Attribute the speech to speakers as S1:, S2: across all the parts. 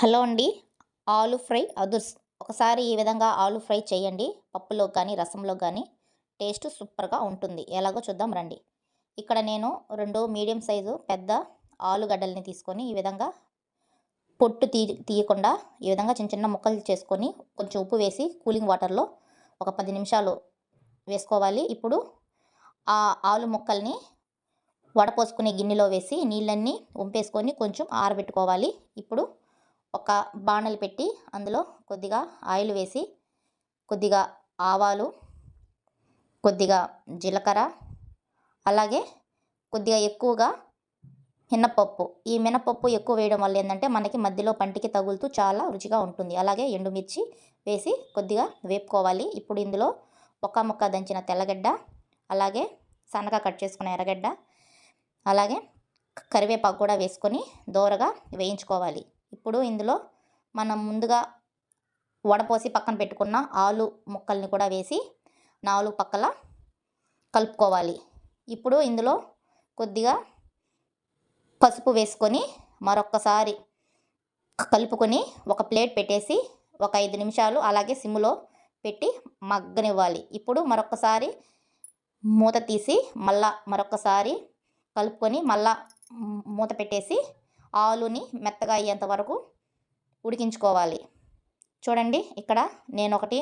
S1: Hello అండి. ఆలు fry అదుర్స్ ఒకసారి ఈ విధంగా ఆలు ఫ్రై చేయండి. పప్పులో కానీ రసంలో కానీ టేస్ట్ సూపర్గా ఉంటుంది. ఎలాగో చూద్దాం రండి. ఇక్కడ నేను రెండు మీడియం సైజు పెద్ద ఆలుగడ్డల్ని తీసుకొని ఈ విధంగా పొట్టు తీ తీయకుండా ఈ విధంగా చిన్న చిన్న ముక్కలు చేసుకొని కొంచెం ఉప్పు వేసి కూలింగ్ వాటర్లో ఒక పది నిమిషాలు వేసుకోవాలి. ఇప్పుడు ఆ ఆలు ముక్కల్ని వడపోసుకునే గిన్నెలో వేసి నీళ్ళన్నీ వంపేసుకొని కొంచెం ఆరబెట్టుకోవాలి. ఇప్పుడు ఒక బాణలు పెట్టి అందులో కొద్దిగా ఆయిల్ వేసి కొద్దిగా ఆవాలు కొద్దిగా జీలకర్ర అలాగే కొద్దిగా ఎక్కువగా మినపప్పు. ఈ మినపప్పు ఎక్కువ వేయడం వల్ల ఏంటంటే మనకి మధ్యలో పంటికి తగులుతూ చాలా రుచిగా ఉంటుంది. అలాగే ఎండుమిర్చి వేసి కొద్దిగా వేపుకోవాలి. ఇప్పుడు ఇందులో ఒక ముక్క దంచిన తెల్లగడ్డ అలాగే సన్నగా కట్ చేసుకున్న ఎర్రగడ్డ అలాగే కరివేపాకు కూడా వేసుకొని దోరగా వేయించుకోవాలి. ఇప్పుడు ఇందులో మనం ముందుగా వడపోసి పక్కన పెట్టుకున్న ఆలు ముక్కల్ని కూడా వేసి నాలుగు పక్కల కలుపుకోవాలి. ఇప్పుడు ఇందులో కొద్దిగా పసుపు వేసుకొని మరొక్కసారి కలుపుకొని ఒక ప్లేట్ పెట్టేసి ఒక ఐదు నిమిషాలు అలాగే సిమ్లో పెట్టి మగ్గనివ్వాలి. ఇప్పుడు మరొకసారి మూత తీసి మళ్ళా మరొకసారి కలుపుకొని మళ్ళా మూత పెట్టేసి ఆలుని మెత్తగా అయ్యేంత వరకు ఉడికించుకోవాలి. చూడండి ఇక్కడ నేను ఒకటి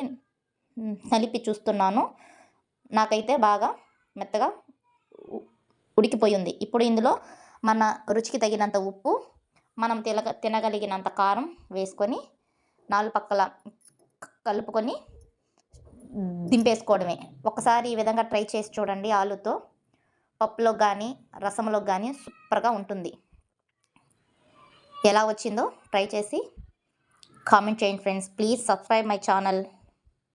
S1: నలిపి చూస్తున్నాను. నాకైతే బాగా మెత్తగా ఉడికిపోయింది. ఇప్పుడు ఇందులో మన రుచికి తగినంత ఉప్పు మనం తినగ తినగలిగినంత కారం వేసుకొని నాలుగు పక్కల కలుపుకొని దింపేసుకోవడమే. ఒకసారి ఈ విధంగా ట్రై చేసి చూడండి ఆలుతో. పప్పులో కానీ రసంలో కానీ సూపర్గా ఉంటుంది. ఎలా వచ్చిందో ట్రై చేసి కామెంట్ చేయండి friends. Please subscribe my channel.